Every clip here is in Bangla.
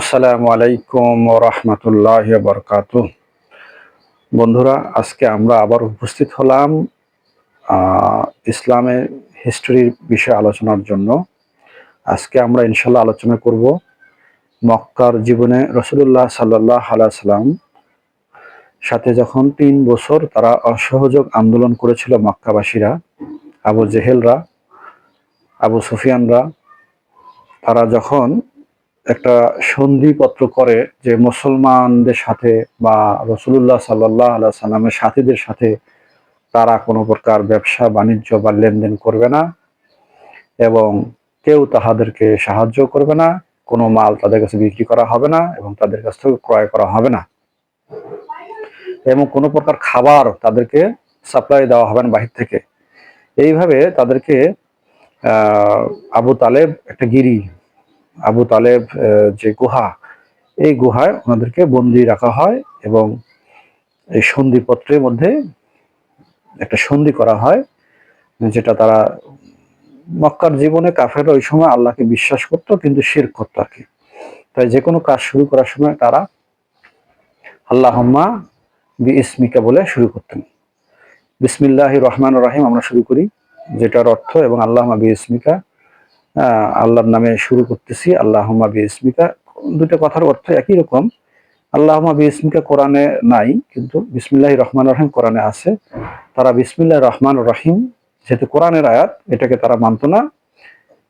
আসসালামু আলাইকুম রহমতুল্লাহ বরকাত বন্ধুরা, আজকে আমরা আবার উপস্থিত হলাম ইসলামের হিস্টোরির বিষয়ে আলোচনার জন্য। আজকে আমরা ইনশাল্লাহ আলোচনা করব মক্কার জীবনে রসুল্লাহ সাল্লাহ সাল্লাম সাথে যখন তিন বছর তারা অসহযোগ আন্দোলন করেছিল মক্কাবাসীরা, আবু জেহেলরা, আবু সুফিয়ানরা, তারা যখন একটা সন্ধিপত্র করে যে মুসলমানদের সাথে বা রসুল্লাহ সাল্লাহ আল্লাহ সাল্লামের সাথীদের সাথে তারা কোনো প্রকার ব্যবসা, বাণিজ্য বা লেনদেন করবে না এবং কেউ তাহাদেরকে সাহায্য করবে না, কোনো মাল তাদের কাছে বিক্রি করা হবে না এবং তাদের কাছ থেকে ক্রয় করা হবে না। এবং কোনো প্রকার খাবার তাদেরকে সাপ্লাই দেওয়া হবে না বাহির থেকে। এইভাবে তাদেরকে আবু তালেব একটা গিরি আবু তালেব যে গুহা, এই গুহায় ওনাদেরকে বন্দি রাখা হয় এবং এই সন্ধিপত্রের মধ্যে একটা সন্ধি করা হয়, যেটা তারা মক্কার জীবনে কাফের ওই সময় আল্লাহকে বিশ্বাস করতো, কিন্তু শির করতো আর কি। তাই যে কোনো কাজ শুরু করার সময় তারা আল্লাহম্মা বি ইসমিকা বলে শুরু করতেন। বিসমিল্লাহ রহমান রাহিম আমরা শুরু করি, যেটার অর্থ এবং আল্লাহমা বি ইসমিকা আল্লাহর নামে শুরু করতেছি। আল্লাহ বি দুটো কথার অর্থ একই রকম। আল্লাহ বি কোরআনে নাই, কিন্তু বিসমিল্লাহ রহমান রহিম কোরআনে আছে। তারা বিসমিল্লাহ রহমান রহিম। যেহেতু কোরআনের আয়াত, এটাকে তারা মানতো না।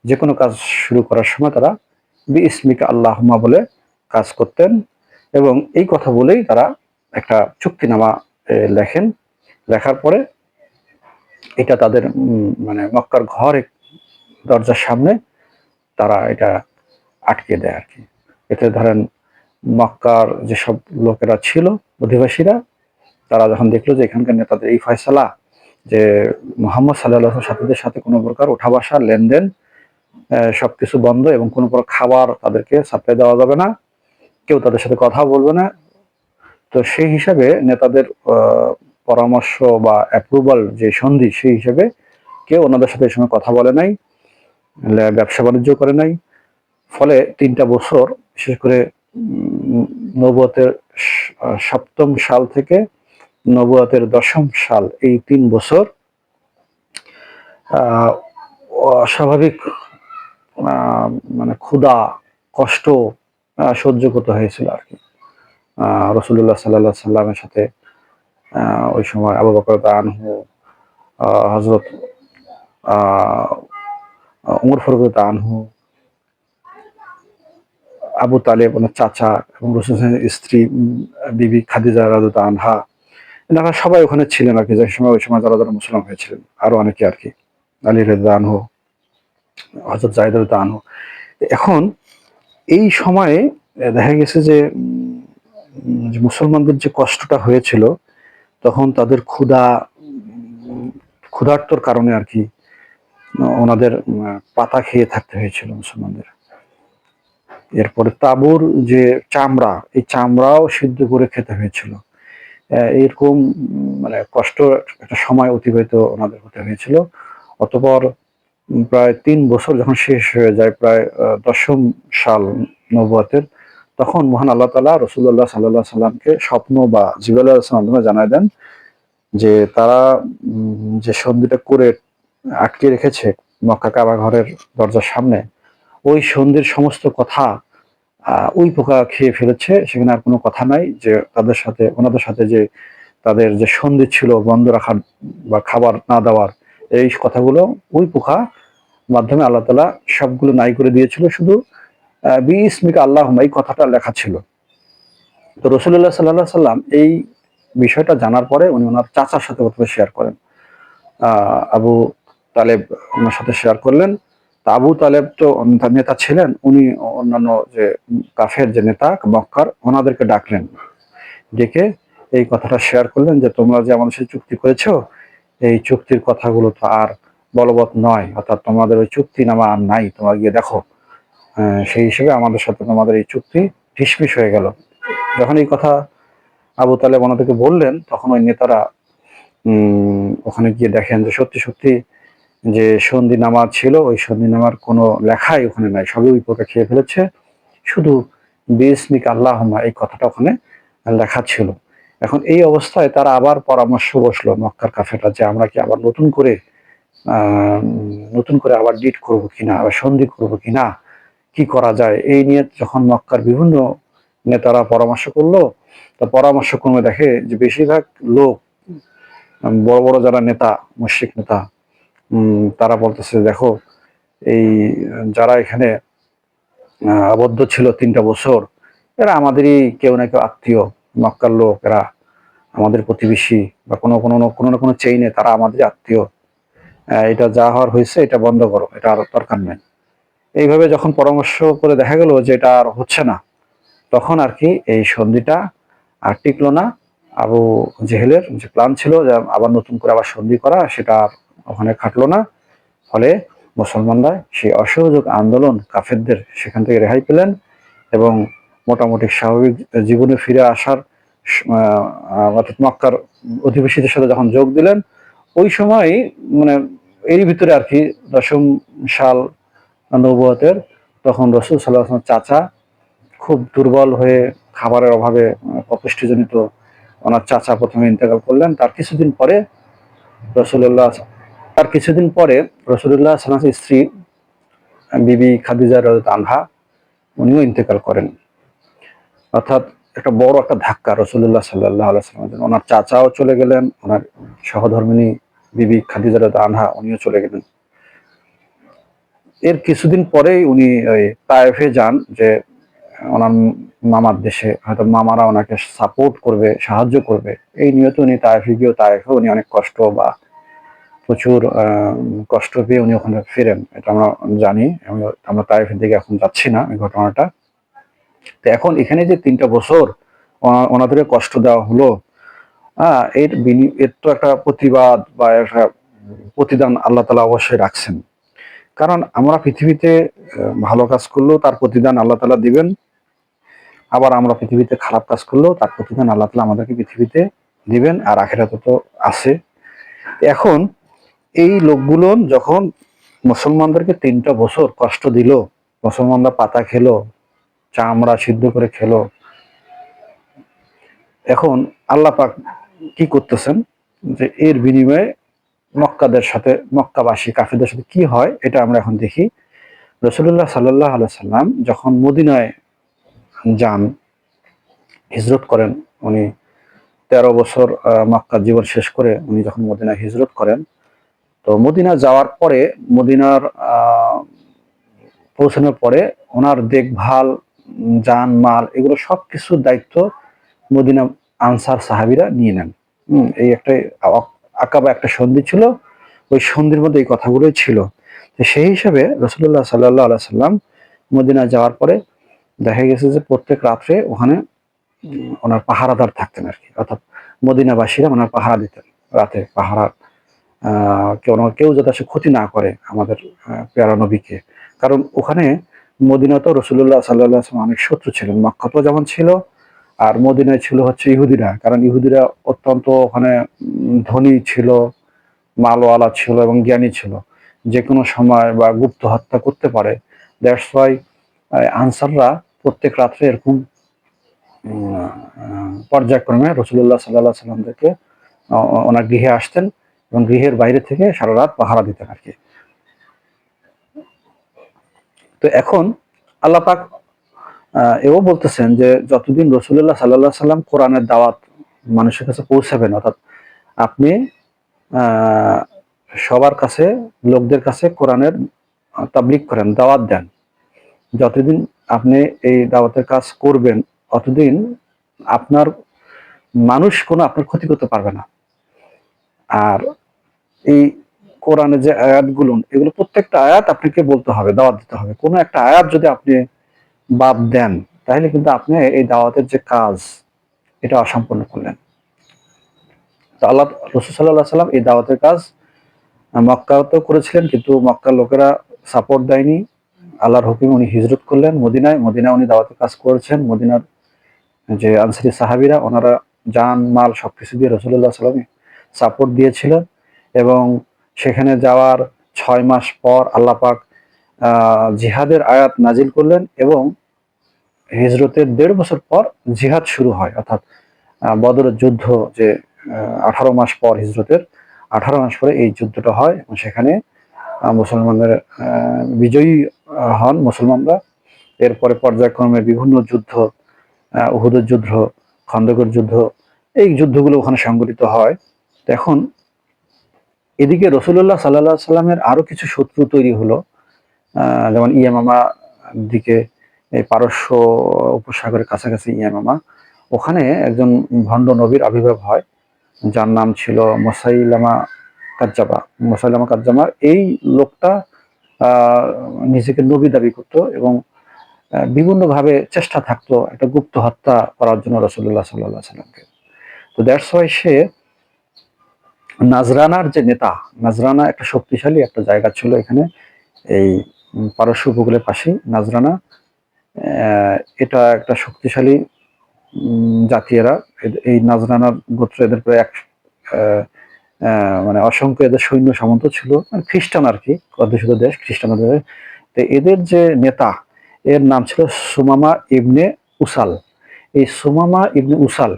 যে কোনো কাজ শুরু করার সময় তারা বি ইসমিকা আল্লাহমা বলে কাজ করতেন। এবং এই কথা বলেই তারা একটা চুক্তিনামা লেখেন। লেখার পরে এটা তাদের মানে মক্কার ঘর দরজার সামনে তারা এটা আটকে দেয় আর কি। এতে ধরেন মক্কার যেসব লোকেরা ছিল, অধিবাসীরা, তারা যখন দেখল যে এখানকার নেতাদের এই ফয়সালা যে মোহাম্মদ সাল্লাহ সাথীদের সাথে কোনো প্রকার ওঠা বসা, লেনদেন সব কিছু বন্ধ এবং কোনো প্রকার খাবার তাদেরকে সাপ্লাই দেওয়া যাবে না, কেউ তাদের সাথে কথা বলবে না। তো সেই হিসাবে নেতাদের পরামর্শ বা অ্যাপ্রুভাল যে সন্ধি, সেই হিসাবে কেউ ওনাদের সাথে এই সময় কথা বলে নাই। ব্যবসা বাণিজ্য করে নাই। ফলে তিনটা বছর বিশেষ করে আহ, সপ্তম সাল থেকে নবুয়তের দশম সাল এই তিন বছর অস্বাভাবিক মানে ক্ষুধা কষ্ট সহ্য করতে হয়েছিল আর কি। রসুল্লাহ সাল্লাহ সাল্লামের সাথে ওই সময় আবু বকর আনহু হজরত উমর ফরুক আনহু, আবু তালেব ওনার চাচা এবং রসুল স্ত্রী বিবি খাদিজা রাজুত আনহা, এনারা সবাই ওখানে ছিলেন আর কি যে সময় ওই সময় যারা যারা মুসলমান হয়েছিলেন আরও অনেকে আর কি, আলী রেজা আনহু হজরত জাহিদ রাজা আনহু। এখন এই সময়ে দেখা গেছে যে মুসলমানদের যে কষ্টটা হয়েছিল, তখন তাদের ক্ষুধা ক্ষুধার্তর কারণে আর কি ওনাদের পাতা খেয়ে থাকতে হয়েছিল মুসলমানদের। এরপরে তাবুর যে চামড়া, এই চামড়াও সিদ্ধ করে খেতে হয়েছিল। এরকম মানে কষ্ট একটা সময় অতিবাহিত ওনাদের হতে হয়েছিল। অতপর প্রায় তিন বছর যখন শেষ হয়ে যায়, প্রায় দশম সাল নবুয়াতের, তখন মহান আল্লাহ তালা রসুল্লাহ সাল্লাহ সাল্লামকে স্বপ্ন বা জিবাল মাধ্যমে জানায় দেন যে তারা যে সন্ধিটা করে আটকে রেখেছে মক্কা কাবা ঘরের দরজার সামনে ওই সন্ধির সমস্ত কথা ওই পোকা খেয়ে ফেলেছে সেখানে আর কোনো কথা নাই যে তাদের সাথে ওনাদের সাথে যে তাদের যে সন্ধি ছিল বন্ধ রাখার বা খাবার না দেওয়ার এই কথাগুলো ওই পোকা মাধ্যমে আল্লাহ তালা সবগুলো নাই করে দিয়েছিল শুধু আহ, বি ইসমিকা আল্লাহ এই কথাটা লেখা ছিল। তো রসুল্লাহ সাল্লাহ সাল্লাম এই বিষয়টা জানার পরে উনি ওনার চাচার সাথে প্রথমে শেয়ার করেন। আবু তালেব ওনার সাথে শেয়ার করলেন। তা আবু তালেব তো নেতা ছিলেন, উনি অন্যান্য যে কাফের যে নেতা মক্কার, ওনাদেরকে ডাকলেন। ডেকে এই কথাটা শেয়ার করলেন যে, তোমরা যে আমাদের সাথে চুক্তি করেছ, এই চুক্তির কথাগুলো তো আর বলবৎ নয়। অর্থাৎ তোমাদের ওই চুক্তি নামা আর নাই। তোমরা গিয়ে দেখো। সেই হিসেবে আমাদের সাথে তোমাদের এই চুক্তি ঢিসমিস হয়ে গেল। যখন এই কথা আবু তালেব ওনাদেরকে বললেন, তখন ওই নেতারা ওখানে গিয়ে দেখেন যে, সত্যি সত্যি যে সন্ধি নামা ছিল, ওই সন্ধি নামার কোনো লেখাই ওখানে নাই, সবই ওই পোকা খেয়ে ফেলেছে। শুধু বিসমিক আল্লাহমা এই কথাটা ওখানে লেখা ছিল। এখন এই অবস্থায় তারা আবার পরামর্শ বসল মক্কার কাফেররা যে আমরা কি আবার নতুন করে নতুন করে আবার ডিট করব কিনা, আবার সন্ধি করব কিনা, কি করা যায়? এই নিয়ে যখন মক্কার বিভিন্ন নেতারা পরামর্শ করল, তা পরামর্শ ক্রমে দেখে যে বেশিরভাগ লোক, বড় বড় যারা নেতা, মুশরিক নেতা তারা বলতেছে, দেখো, এই যারা এখানে আবদ্ধ ছিল তিনটা বছর, এরা আমাদেরই কেউ না কেউ আত্মীয়, মক্কার লোক, এরা আমাদের প্রতিবেশী বা কোনো কোনো কোনো না কোনো চেইনে তারা আমাদের আত্মীয়। এটা যা হওয়ার হয়েছে, এটা বন্ধ করো, এটা আর দরকার নেই। এইভাবে যখন পরামর্শ করে দেখা গেল যে এটা আর হচ্ছে না, তখন আর কি এই সন্ধিটা আর টিকলো না। আবু জেহেলের যে প্ল্যান ছিল যে আবার নতুন করে আবার সন্ধি করা, সেটা আর ওখানে খাটলো না। ফলে মুসলমানরা সেই অসহযোগ আন্দোলন কাফেরদের সেখান থেকে রেহাই পেলেন এবং মোটামুটি স্বাভাবিক জীবনে ফিরে আসার অর্থাৎ মক্কার অধিবেশীদের সাথে যখন যোগ দিলেন, ওই সময় মানে এরই ভিতরে আর কি দশম সাল নবুয়তের তখন রসুল সাল্লাহ চাচা খুব দুর্বল হয়ে খাবারের অভাবে অপুষ্টিজনিত ওনার চাচা প্রথমে ইন্তেকাল করলেন। তার কিছুদিন পরে রসুল্লাহ তার কিছুদিন পরে রসুল্লাহ সাল্লাহ স্ত্রী, বিবি খাদিজা রাজত আনহা, উনিও ইন্তেকাল করেন। অর্থাৎ একটা বড় একটা ধাক্কা রসুল্লাহ সাল্লাহ জন্য। ওনার চাচাও চলে গেলেন, ওনার সহধর্মিনী বিবি খাদিজা রাজত আনহা, উনিও চলে গেলেন। এর কিছুদিন পরেই উনি ওই তায়েফে যান যে ওনার মামার দেশে, হয়তো মামারা ওনাকে সাপোর্ট করবে, সাহায্য করবে। এই নিয়ত উনি তায়েফে গিয়েও তায়েফে উনি অনেক কষ্ট বা প্রচুর কষ্ট পেয়ে উনি ওখানে ফেরেন, এটা আমরা জানি। আমি- আমরা তায়েফের দিকে এখন যাচ্ছি না এই ঘটনাটা। তো এখন এখানে যে তিনটা বছর ওনা- ওনাদের কষ্ট দেওয়া হলো এর বিনি, এর তো একটা প্রতিবাদ বা একটা প্রতিদান আল্লাহ তালা অবশ্যই রাখছেন। কারণ আমরা পৃথিবীতে ভালো কাজ করলেও তার প্রতিদান আল্লাহ তালা দিবেন, আবার আমরা পৃথিবীতে খারাপ কাজ করলেও তার প্রতিদান আল্লাহ তালা আমাদেরকে পৃথিবীতে দিবেন, আর আখেরাতে তো আছে। এখন এই লোকগুলো যখন মুসলমানদেরকে তিনটা বছর কষ্ট দিল, মুসলমানরা পাতা খেলো, চামড়া সিদ্ধ করে খেলো, এখন আল্লাহ পাক কি করতেছেন? যে এর বিনিময়ে মক্কাদের সাথে, মক্কাবাসী কাফেরদের সাথে কি হয়, এটা আমরা এখন দেখি। রসুল্লাহ সাল্লাহ সাল্লাম যখন মদিনায় যান, হিজরত করেন, উনি তেরো বছর মক্কার জীবন শেষ করে উনি যখন মদিনায় হিজরত করেন তো মদিনা যাওয়ার পরে, মদিনার পৌঁছানোর পরে ওনার দেখভাল জান মাল এগুলো সব কিছুর দায়িত্ব মদিনা আনসার সাহাবিরা নিয়ে নেন। এই একটা আকাবা একটা সন্ধি ছিল, ওই সন্ধির মধ্যে এই কথাগুলোই ছিল। তো সেই হিসাবে রসুল্লাহ সাল্লাহ সাল্লাম মদিনা যাওয়ার পরে দেখা গেছে যে প্রত্যেক রাত্রে ওখানে ওনার পাহারাদার থাকতেন আর কি। অর্থাৎ মদিনাবাসীরা ওনার পাহারা দিতেন, রাতে পাহারা কেউ কেউ যাতে সে ক্ষতি না করে আমাদের পেয়ারা নবীকে। কারণ ওখানে মদিনাতেও রসুল্লাহ সাল্লাহ অনেক শত্রু ছিলেন। মক্কাতেও যেমন ছিল, আর মদিনায় ছিল হচ্ছে ইহুদিরা। কারণ ইহুদিরা অত্যন্ত ওখানে ধনী ছিল, মালওয়ালা ছিল এবং জ্ঞানী ছিল। যে কোনো সময় বা গুপ্ত হত্যা করতে পারে। দ্যাটস ওয়াই আনসাররা প্রত্যেক রাত্রে এরকম পর্যায়ক্রমে রসুল্লাহ সাল্লাহ সাল্লামদেরকে ওনার গৃহে আসতেন। এবং গৃহের বাইরে থেকে সারা রাত পাহারা দিতেন আর কি। তো এখন আল্লাহ পাক এও বলতেছেন যে যতদিন রসুল্লাহ সাল্লাহ সাল্লাম কোরআনের দাওয়াত মানুষের কাছে পৌঁছাবেন অর্থাৎ আপনি সবার কাছে, লোকদের কাছে কোরআনের তাবলিক করেন, দাওয়াত দেন। যতদিন আপনি এই দাওয়াতের কাজ করবেন, অতদিন আপনার মানুষ কোনো আপনার ক্ষতি করতে পারবে না। আর এই কোরআনে যে আয়াতগুলো, এগুলো প্রত্যেকটা আয়াত আপনাকে বলতে হবে, দাওয়াত দিতে হবে। কোনো একটা আয়াত যদি আপনি বাদ দেন, তাহলে কিন্তু আপনি এই দাওয়াতের যে কাজ, এটা অসম্পূর্ণ করলেন। তো আল্লাহ, রসুল সাল্লাহ সাল্লাম এই দাওয়াতের কাজ মক্কাতেও করেছিলেন, কিন্তু মক্কার লোকেরা সাপোর্ট দেয়নি। আল্লাহর হুকুমে উনি হিজরত করলেন মদিনায়। মদিনায় উনি দাওয়াতের কাজ করেছেন। মদিনার যে আনসারি সাহাবিরা, ওনারা জান মাল সবকিছু দিয়ে রসুল্লাহ সাল্লামে সাপোর্ট দিয়েছিলেন। এবং সেখানে যাওয়ার ছয় মাস পর আল্লাপাক জিহাদের আয়াত নাজিল করলেন এবং হিজরতের দেড় বছর পর জিহাদ শুরু হয়। অর্থাৎ বদরের যুদ্ধ যে আঠারো মাস পর হিজরতের, আঠারো মাস পরে এই যুদ্ধটা হয় এবং সেখানে মুসলমানদের বিজয়ী হন মুসলমানরা। এরপরে পর্যায়ক্রমে বিভিন্ন যুদ্ধ উহুদের যুদ্ধ, খন্দকের যুদ্ধ, এই যুদ্ধগুলো ওখানে সংঘটিত হয়। তো এখন এদিকে রসুল্লাহ সাল্লাহ সাল্লামের আরও কিছু শত্রু তৈরি হলো। যেমন ইয়ামামা দিকে পারস্য উপসাগরের কাছাকাছি ইয়ামামা। ওখানে একজন ভণ্ড নবীর আবির্ভাব হয়, যার নাম ছিল মোসাইলামা কাজ্জাবা মোসাইলামা কাজ্জামা এই লোকটা নিজেকে নবী দাবি করতো এবং বিভিন্নভাবে চেষ্টা থাকতো একটা গুপ্ত হত্যা করার জন্য রসুল্লাহ সাল্লাহ সাল্লামকে। তো দ্যাটস ওয়াই সে নাজরানার যে নেতা নাজরানা একটা শক্তিশালী একটা জায়গা ছিল এখানে এই পারস্য উপকূলের পাশেই নাজরানা। এটা একটা শক্তিশালী উম, জাতি এরা এদ- এই নাজরানার গোত্র এদের প্রায় এক মানে অসংখ্য এদের সৈন্য সামন্ত ছিল মানে খ্রিস্টান আর কি অধ্যুষিত দেশ খ্রিস্টানদের তো এদের যে নেতা এর নাম ছিল সুমামা ইবনে উসাল। এই সুমামা ইবনে উসাল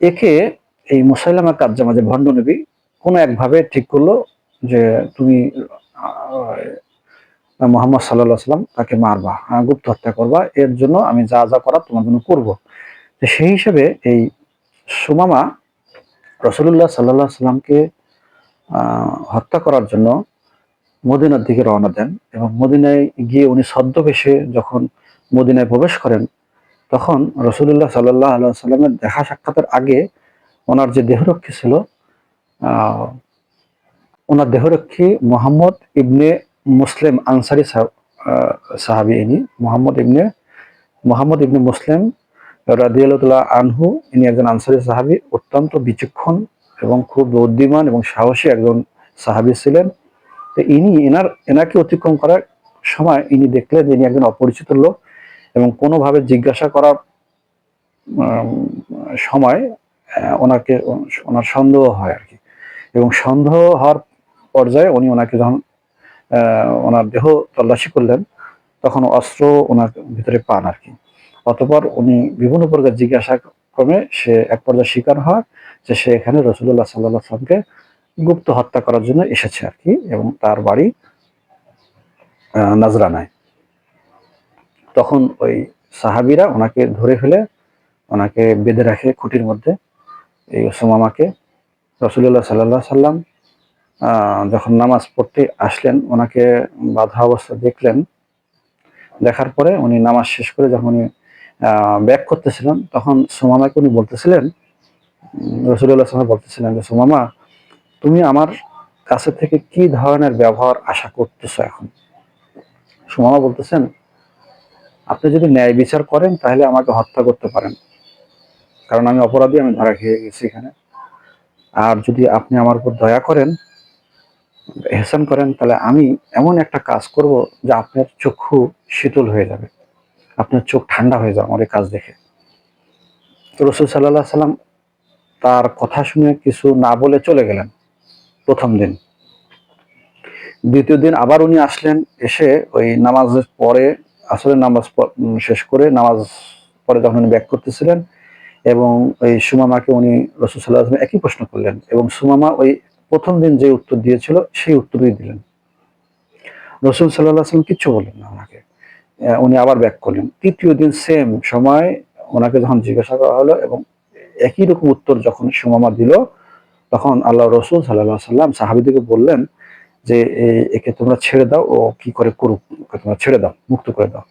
একে এই মুসাইলামা কাজ্জামা যে ভণ্ড নবী কোনো একভাবে ঠিক করল যে তুমি মোহাম্মদ সাল্লাহ সাল্লাম তাকে মারবা গুপ্ত হত্যা করবা, এর জন্য আমি যা যা করা তোমার জন্য করব। সেই হিসেবে এই সুমামা রসুল্লাহ সাল্লাহ সাল্লামকে হত্যা করার জন্য মদিনার দিকে রওনা দেন এবং মদিনায় গিয়ে উনি ছদ্মবেশে যখন মদিনায় প্রবেশ করেন, তখন রসুল্লাহ সাল্লাহ আল্লাহ সাল্লামের দেখা সাক্ষাতের আগে ওনার যে দেহরক্ষী ছিল ওনার দেহরক্ষী মোহাম্মদ ইবনে মুসলিম আনসারি সাহাবি ইনি। মোহাম্মদ ইবনে মোহাম্মদ ইবনে মুসলিম রাদিয়াল্লাহ আনহু, ইনি একজন আনসারি সাহাবি, অত্যন্ত বিচক্ষণ এবং খুব বুদ্ধিমান এবং সাহসী একজন সাহাবি ছিলেন। তো ইনি এনার, এনাকে অতিক্রম করার সময় ইনি দেখলেন যে ইনি একজন অপরিচিত লোক এবং কোনোভাবে জিজ্ঞাসা করার সময় ওনাকে, ওনার সন্দেহ হয় আর কি। এবং সন্দেহ হওয়ার পর্যায়ে উনি ওনাকে যখন ওনার দেহ তল্লাশি করলেন, তখন অস্ত্র ওনার ভিতরে পান আর কি। অতপর উনি বিভিন্ন প্রকার জিজ্ঞাসা ক্রমে সে এক পর্যায়ে স্বীকার হয় যে সে এখানে রসুল্লাহ সাল্লাহ সাল্লামকে গুপ্ত হত্যা করার জন্য এসেছে আর কি, এবং তার বাড়ি নাজরানায়। তখন ওই সাহাবিরা ওনাকে ধরে ফেলে, ওনাকে বেঁধে রাখে খুঁটির মধ্যে, এই ওসমামাকে রসুল্লাহ সাল্লাহ সাল্লাম যখন নামাজ পড়তে আসলেন, ওনাকে বাধা অবস্থা দেখলেন। দেখার পরে উনি নামাজ শেষ করে যখন উনি ব্যাক করতেছিলেন, তখন সুমামাকে উনি বলতেছিলেন রসুল্লাহ সাল্লাম বলতেছিলেন যে, সোমামা, তুমি আমার কাছে থেকে কি ধরনের ব্যবহার আশা করতেছো এখন? সুমামা বলতেছেন, আপনি যদি ন্যায় বিচার করেন, তাহলে আমাকে হত্যা করতে পারেন। কারণ আমি অপরাধী, আমি ধরা খেয়ে গেছি এখানে। আর যদি আপনি আমার উপর দয়া করেন, এহসান করেন, তাহলে আমি এমন একটা কাজ করব যে আপনার চক্ষু শীতল হয়ে যাবে। আপনার চোখ ঠান্ডা হয়ে যাবে আমার এই কাজ দেখে। তো রসুল সাল্লাহ সাল্লাম তার কথা শুনে কিছু না বলে চলে গেলেন প্রথম দিন। দ্বিতীয় দিন আবার উনি আসলেন, এসে ওই নামাজের পরে আসলে নামাজ শেষ করে নামাজ পরে যখন উনি ব্যাক করতেছিলেন এবং ওই সুমামাকে উনি রসুল সাল্লাহ আসলাম একই প্রশ্ন করলেন এবং সুমামা ওই প্রথম দিন যে উত্তর দিয়েছিল, সেই উত্তরই দিলেন। রসুল সাল্লাহ আসলাম কিচ্ছু বললেন না ওনাকে। উনি আবার ব্যাক করলেন, তৃতীয় দিন সেম সময় ওনাকে যখন জিজ্ঞাসা করা হলো এবং একই রকম উত্তর যখন সুমামা দিল, তখন আল্লাহ রসুল সাল্লাহ সাল্লাম সাহাবিদিকে বললেন যে একে তোমরা ছেড়ে দাও, ও কি করে করুক, তোমরা ছেড়ে দাও, মুক্ত করে দাও।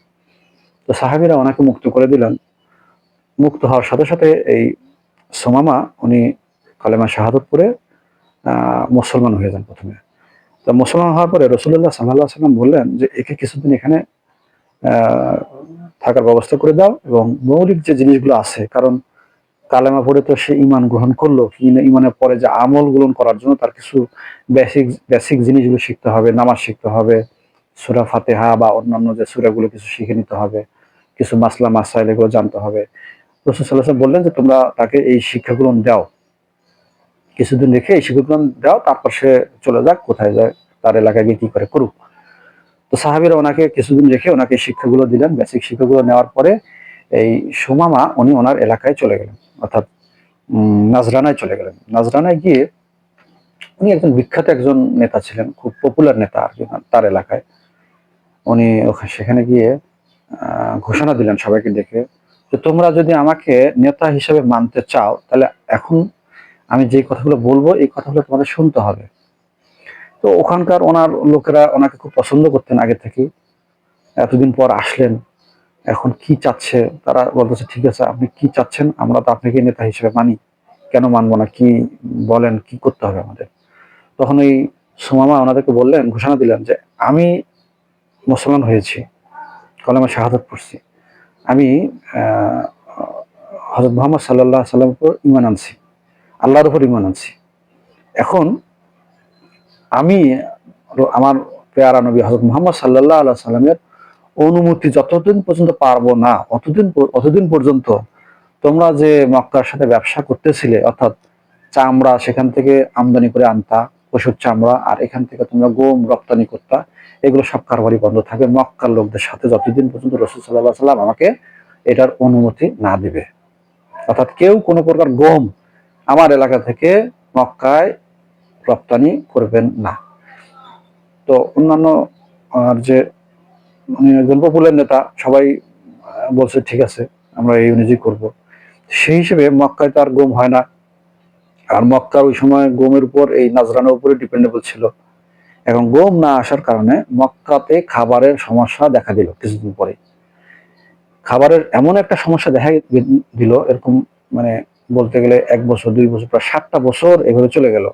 তো সাহাবিরা ওনাকে মুক্ত করে দিলেন। মুক্ত হওয়ার সাথে সাথে এই সোমামা উনি কালেমা শাহাদত আহ, মুসলমান হয়ে যান প্রথমে। তো মুসলমান হওয়ার পরে রসুল্লাহ সাল্লাহ সাল্লাম বললেন যে একে কিছুদিন এখানে থাকার ব্যবস্থা করে দাও এবং মৌলিক যে জিনিসগুলো আছে কারণ কালেমা পড়ে তো সে ইমান গ্রহণ করল ইমান- ইমানের পরে যে আমল গ্রহণ করার জন্য তার কিছু বেসিক বেসিক জিনিসগুলো শিখতে হবে নামাজ শিখতে হবে সুরা ফাতেহা বা অন্যান্য যে সুরাগুলো কিছু শিখে নিতে হবে কিছু মাসলা মাসাইল এগুলো জানতে হবে। রসুল সাল্লাহ বললেন যে, তোমরা তাকে এই শিক্ষাগুলো দাও। কিছুদিন রেখে এই শিক্ষাগুলো দাও, তারপর সে চলে যাক, কোথায় যায়, তার এলাকায় গিয়ে কি করে করুক। তো সাহাবিরা ওনাকে কিছুদিন রেখে ওনাকে শিক্ষাগুলো দিলেন। বেসিক শিক্ষাগুলো নেওয়ার পরে এই সুমামা, উনি ওনার এলাকায় চলে গেলেন। অর্থাৎ নাজরানায় চলে গেলেন। নাজরানায় গিয়ে উনি একজন বিখ্যাত একজন নেতা ছিলেন, খুব পপুলার নেতা আর কি, তার এলাকায়। উনি সেখানে গিয়ে ঘোষণা দিলেন সবাইকে ডেকে যে তোমরা যদি আমাকে নেতা হিসেবে মানতে চাও, তাহলে এখন আমি যে কথাগুলো বলব, এই কথাগুলো তোমাদের শুনতে হবে। তো ওখানকার ওনার লোকেরা ওনাকে খুব পছন্দ করতেন আগে থেকেই। এতদিন পর আসলেন, এখন কি চাচ্ছে, তারা বলতেছে, ঠিক আছে, আপনি কি চাচ্ছেন, আমরা তো আপনাকে নেতা হিসেবে মানি। কেন মানবো না? কি বলেন, কি করতে হবে আমাদের? তখন ওই সুমামা ওনাদেরকে বললেন, ঘোষণা দিলেন যে, আমি মুসলমান হয়েছি, কলেমা শাহাদত পড়ছি। আমি হজরত মোহাম্মদ সাল্লাহ সাল্লামের উপর ইমান আনছি। আল্লাহর উপর ইমান আনছি। এখন আমি আমার পেয়ারা নবী হজরত মোহাম্মদ সাল্লাহ আল্লাহ সাল্লামের অনুমতি যতদিন পর্যন্ত পারব না, অতদিন অতদিন পর্যন্ত তোমরা যে মক্কার সাথে ব্যবসা করতেছিলে, অর্থাৎ চামড়া সেখান থেকে আমদানি করে আনতা, পশুর চামড়া, আর এখান থেকে তোমরা গম রপ্তানি করতা এগুলো সব কারবারই বন্ধ থাকবে। মক্কার লোকদের সাথে যতদিন পর্যন্ত রসুল সাল্লাহ সাল্লাম আমাকে এটার অনুমতি না দিবে। অর্থাৎ কেউ কোনো প্রকার গম আমার এলাকা থেকে মক্কায় রপ্তানি করবেন না। তো অন্যান্য, আর যে একজন পপুলার নেতা সবাই বলছে, ঠিক আছে, আমরা এই অনুযায়ী করব। সেই হিসেবে মক্কায় তো আর গম হয় না। আর মক্কা ওই সময় গমের উপর, এই নাজরানের উপরে ডিপেন্ডেবল ছিল। এখন গম না আসার কারণে মক্কাতে খাবারের সমস্যা দেখা দিল কিছুদিন পরে। খাবারের এমন একটা সমস্যা দেখা দিল, এরকম মানে বলতে গেলে এক বছর, দুই বছর, প্রায় সাতটা বছর এভাবে চলে গেল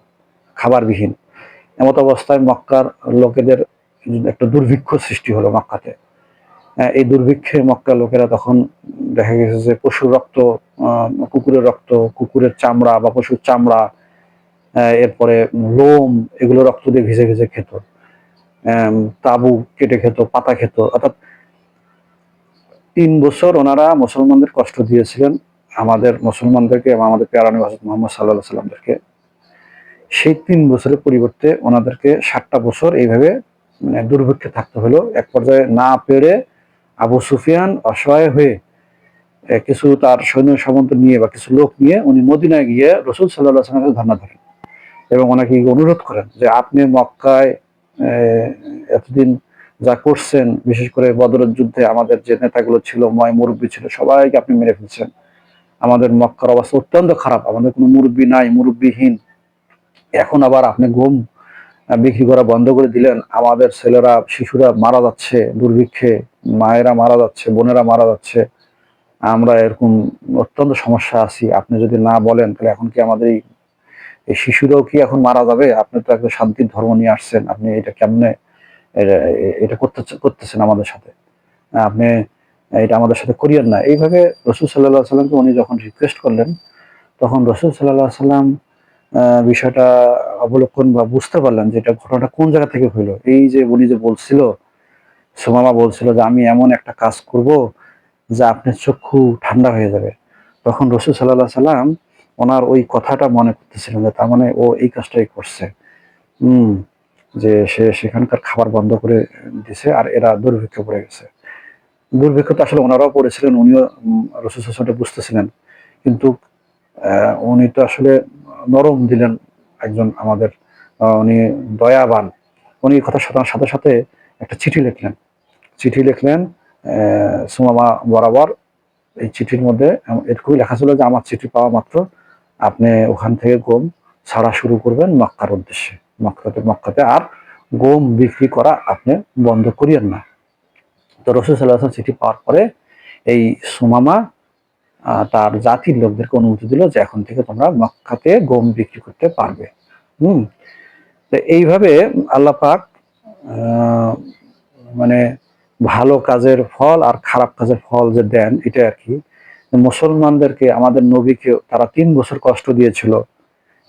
খাবারবিহীন। এমত অবস্থায় মক্কার লোকেদের একটা দুর্ভিক্ষ সৃষ্টি হলো মক্কাতে। এই দুর্ভিক্ষে মক্কার লোকেরা তখন দেখা গেছে যে পশুর রক্ত কুকুরের রক্ত, কুকুরের চামড়া বা পশুর চামড়া এরপরে লোম, এগুলো রক্ত দিয়ে ভিজে ভিজে খেত। তাবু কেটে খেত, পাতা খেত। অর্থাৎ তিন বছর ওনারা মুসলমানদের কষ্ট দিয়েছিলেন। আমাদের মুসলমানদেরকে এবং আমাদের পেয়ারানি হজরত মোহাম্মদ সাল্লাহ সাল্লামদেরকে সেই তিন বছরের পরিবর্তে ওনাদেরকে ষাটটা বছর এইভাবে মানে দুর্ভিক্ষে থাকতে হলো। এক পর্যায়ে না পেরে আবু সুফিয়ান অসহায় হয়ে কিছু তার সৈন্য সামন্ত নিয়ে বা কিছু লোক নিয়ে উনি মদিনায় গিয়ে রসুল সাল্লাহ সাল্লামের ধর্ণা ধরেন। এবং ওনাকে অনুরোধ করেন যে আপনি মক্কায় এতদিন যা করছেন বিশেষ করে বদরের যুদ্ধে আমাদের যে নেতাগুলো ছিল ময় মুরব্বী ছিল সবাইকে আপনি মেরে ফেলছেন। আমাদের মক্কার অবস্থা অত্যন্ত খারাপ আমাদের কোনো মুরব্বী নাই মুরব্বীহীন। এখন আবার আপনি আহ, বিক্রি করা বন্ধ করে দিলেন আমাদের ছেলেরা শিশুরা মারা যাচ্ছে দুর্ভিক্ষে মায়েরা মারা যাচ্ছে বোনেরা মারা যাচ্ছে। আমরা এরকম অত্যন্ত সমস্যা আছি আপনি যদি না বলেন তাহলে এখন কি আমাদের এই এই শিশুরাও কি এখন মারা যাবে? আপনি তো একটা শান্তির ধর্ম নিয়ে আসছেন। আপনি এটা কেমনে এটা- করতে, করতেছেন আমাদের সাথে? আপনি এটা আমাদের সাথে করিয়েন না। এইভাবে রসুল সাল্লাহ সাল্লামকে উনি যখন রিকোয়েস্ট করলেন, তখন রসুল সাল্লাহ সাল্লাম বিষয়টা অবলোকন বা বুঝতে পারলেন যে এটা ঘটনাটা কোন জায়গা থেকে হইল। এই যে উনি যে বলছিল, সুমামা বলছিল যে, আমি এমন একটা কাজ করব যে, আপনার চক্ষু ঠান্ডা হয়ে যাবে। তখন রসুল সাল্লাহ সাল্লাম ওনার ওই কথাটা মনে করতেছিলেন যে তার মানে ও এই কাজটাই করছে। হুম, যে সে সেখানকার খাবার বন্ধ করে দিছে আর এরা দুর্ভিক্ষে পড়ে গেছে। দুর্ভিক্ষ তো আসলে ওনারাও পড়েছিলেন, উনিও সাল্লামটা বুঝতেছিলেন। কিন্তু উনি তো আসলে নরম দিলেন একজন আমাদের উনি দয়াবান। উনি কথা সাথে সাথে সাথে একটা চিঠি লিখলেন। চিঠি লিখলেন সুমামা বরাবর। এই চিঠির মধ্যে এটুকুই লেখা ছিল যে আমার চিঠি পাওয়া মাত্র আপনি ওখান থেকে গম ছাড়া শুরু করবেন মক্কার উদ্দেশ্যে। মক্কাতে মক্কাতে আর গম বিক্রি করা আপনি বন্ধ করিয়েন না। তো রসুল সাল্লাহ চিঠি পাওয়ার পরে এই সুমামা তার জাতির লোকদেরকে অনুমতি দিল যে এখন থেকে তোমরা মক্কাতে গম বিক্রি করতে পারবে। হুম? তো এইভাবে আল্লাহ পাক আহ, মানে ভালো কাজের ফল আর খারাপ কাজের ফল যে দেন এটা আর কি মুসলমানদেরকে আমাদের নবীকে তারা তিন বছর কষ্ট দিয়েছিল,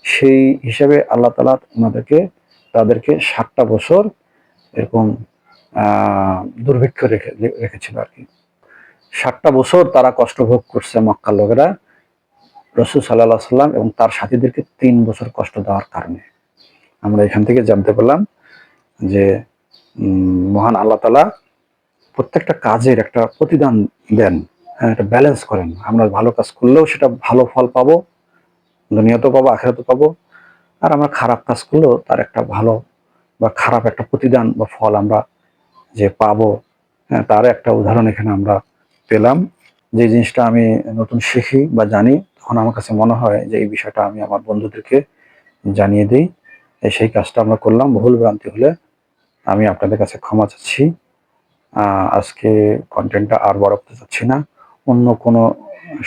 সেই হিসাবে আল্লাহ তালা ওনাদেরকে তাদেরকে সাতটা বছর এরকম দুর্ভিক্ষ রেখে, রেখেছিল আর কি। ষাটটা বছর তারা কষ্ট ভোগ করছে মক্কার লোকেরা, রসুল সাল্লাহ সাল্লাম এবং তার সাথীদেরকে তিন বছর কষ্ট দেওয়ার কারণে। আমরা এখান থেকে জানতে পারলাম যে মহান আল্লাহ তালা প্রত্যেকটা কাজের একটা প্রতিদান দেন। এটা ব্যালেন্স করেন। আমরা ভালো কাজ করলেও সেটা ভালো ফল পাবো দুনিয়াতেও পাবো আখেরাতেও পাবো। আর আমরা খারাপ কাজ করলেও তার একটা ভালো বা খারাপ একটা প্রতিদান বা ফল আমরা যে পাবো হ্যাঁ, তার একটা উদাহরণ এখানে আমরা পেলাম। যে জিনিসটা আমি নতুন শিখি বা জানি তখন আমার কাছে মনে হয় যে এই বিষয়টা আমি আমার বন্ধুদেরকে জানিয়ে দিই। সেই কাজটা আমরা করলাম। ভুল ভ্রান্তি হলে আমি আপনাদের কাছে ক্ষমা চাচ্ছি। আজকে কন্টেন্টটা আর বড় করতে চাচ্ছি না। অন্য কোনো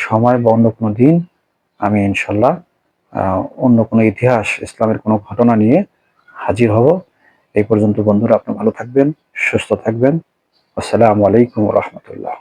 সময় বা অন্য কোনো দিন আমি ইনশাল্লাহ অন্য কোনো ইতিহাস, ইসলামের কোনো ঘটনা নিয়ে হাজির হব। এই পর্যন্ত বন্ধুরা আপনি ভালো থাকবেন, সুস্থ থাকবেন। আসসালামু আলাইকুম রহমতুল্লাহ।